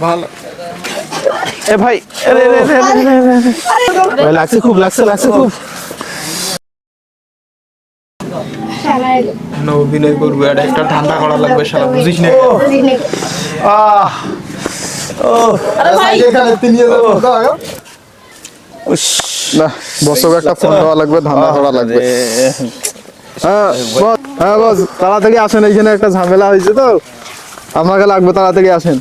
ভালো এ ভাই রে। ভাই, লাগছে খুব লাগছে লাগছে খুব না, অভিনয় করব এটা একটা ঠান্ডা করা লাগবে সারা বুঝিস না আহ ও না বসক একটা ফোন দেওয়া লাগবে ধান্দা করা লাগবে হ্যাঁ হ্যাঁ বস তাড়াতাড়ি আসেন এইখানে একটা ঝামেলা হয়েছে তো। আমাকে লাগবে তাড়াতাড়ি আসেন।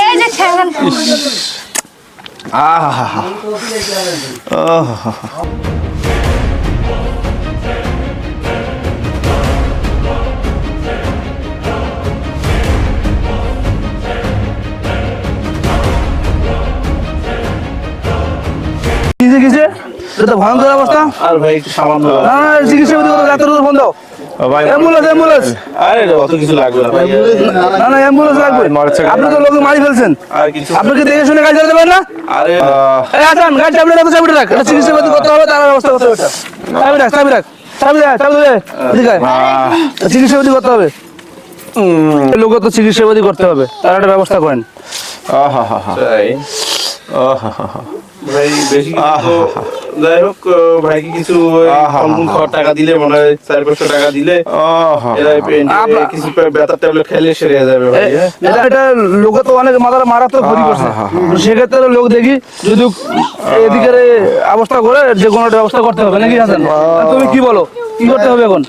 এই যে ঠ্যাঙ্গান আহা কিসে কিসে এটা তো ভয়ঙ্কর অবস্থা। আর ভাই একটু সামান্য না চিকিৎসা করতে করতে ডাক্তার ফোন দাও। ভাই অ্যাম্বুলেন্স অ্যাম্বুলেন্স। আরে অত কিছু লাগবে না ভাই। না না অ্যাম্বুলেন্স লাগবে। আপনি তো লোকে মারি ফেলছেন। আর কিছু আপনি কি দেখে শুনে গাড়ি চালাতে পারেন না? আরে এই আসান গাড়ি চাবি রাখ চাবি রাখ। এটা চিকিৎসা করতে করতে হবে তার ব্যবস্থা করতে হবে চাবি রাখ চাবি রাখ চাবি রাখ চাবি দে চিকিৎসা পাতি করতে হবে। লোক তো চিকিৎসা পাতি করতে হবে তার একটা ব্যবস্থা করেন। আহা হা হা। হা হা। ভাই বেশি কিছু তো যাই হোক ভাইকে কিছু ফলমূল খাওয়ার টাকা দিলে মনে হয় চার পাঁচশো টাকা দিলে কিছু ব্যথার ট্যাবলেট খাইলে সেরে যাবে ভাই হ্যাঁ? এটা এটা লোকে তো অনেক মাথার মারাত্মক ক্ষতি করছে। তো সেক্ষেত্রে লোক দেখি যদি এদিকের অবস্থা করে যে কোনো একটা ব্যবস্থা করতে হবে নাকি হাসান তুমি কি বলো? কি করতে হবে এখন?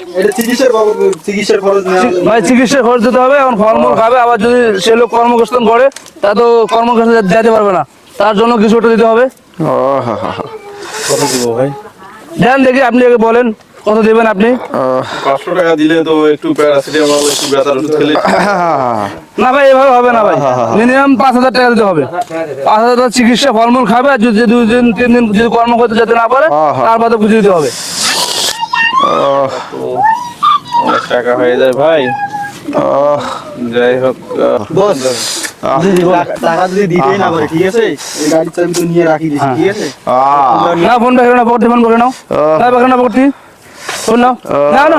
ভাই চিকিৎসা খরচ দিতে হবে এখন ফলমূল খাবে আবার যদি সে লোক কর্মকর্তন করে তা তো কর্মকর্তা যেতে পারবে না। তার জন্য কিছু একটা দিতে হবে। কত দিব ভাই? দেন দেখি আপনি আগে বলেন কত দেবেন আপনি? পাঁচশো টাকা দিলে তো একটু প্যারাসিটামল একটু ব্যথার ওষুধ খেলে না ভাই এভাবে হবে না ভাই। মিনিমাম পাঁচ হাজার টাকা দিতে হবে। পাঁচ হাজার টাকা চিকিৎসা ফলমূল খাবে আর যদি দুই দিন তিন দিন যদি কর্ম করতে যেতে না পারে তারপরে বুঝে দিতে হবে। অনেক টাকা হয়ে যায় ভাই। যাই হোক আহ, টাকা যদি দিতেই না পারে ঠিক আছে? এই গাড়ির চাবি তো নিয়ে রাখি দিছি ঠিক আছে? না ফোন নাও ফোন নাও। না নাও পকড়তি ফোন নাও। না না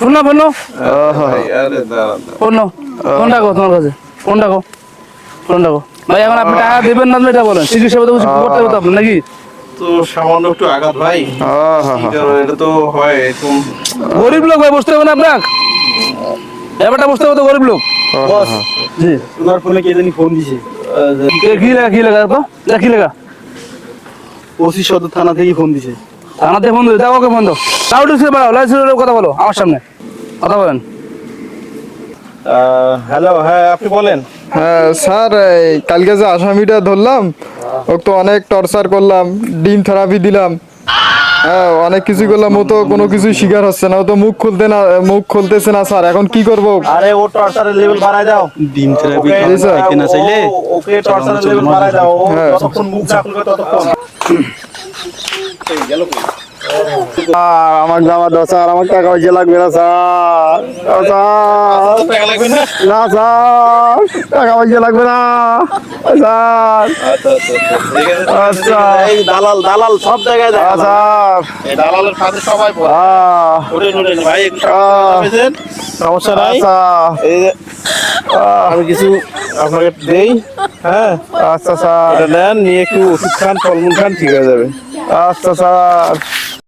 ফোন নাও ফোন নাও। ভাই, আরে দাঁড়ান, ফোন নাও। ফোন রাখো তোমার কাছে। ফোন রাখো। ফোন রাখো। ভাই এখন আপনি টাকা দেবেন না এটা বলেন। করতে কিছু করতে হবে আপনার নাকি? তো সামান্য একটু আঘাত ভাই। এটা তো হয় গরিব লোক ভাই বসতে হবে না আপনার ব্যাপারটা বুঝতে হবে তো গরিব লোক। জি। তোমার ফোনে কে জানি ফোন দিছে। কি লেখা কি লেখা তো কি লেখা? ওসি সদর থানা থেকে ফোন দিছে। আমাদের ফোন দাও ওকে ফোন দাও লাউড স্পিকার বাড়াও। লাউড স্পিকার কথা বলো। আমার সামনে। কথা বলেন। হ্যালো হ্যাঁ আপনি বলেন। হ্যাঁ স্যার কালকে যে আসামিটা ধরলাম ওকে তো অনেক টর্চার করলাম ডিম থেরাপি দিলাম। হ্যাঁ অনেক কিছু করলাম ও তো কোনো কিছু শিকার হচ্ছে না ও তো মুখ খুলতে না মুখ খুলতেছে না স্যার এখন কি করব? আরে ও টর্চারের লেভেল বাড়ায় দাও। ডিম থেরাপি ওকে খাইতে না চাইলে ওকে টর্চারের লেভেল বাড়ায় দাও। ও হ্যাঁ। মুখ না খুলবে ততক্ষণ। আমার জামা দাও স্যার আমার টাকা পয়সা লাগবে না স্যার। না স্যার। টাকা পয়সা লাগবে না স্যার। আচ্ছা। দালাল দালাল সব জায়গায় দেখা স্যার। এই দালালের সাথে সবাই ওঠেন ভাই পেয়েছেন। সমস্যা নাই। আচ্ছা। এই যে, আমি কিছু আপনাকে দেই। হ্যাঁ। আচ্ছা স্যার। নেন নিয়ে একটু ওষুধ খান ফলমূল খান ঠিক হয়ে যাবে। আচ্ছা স্যার।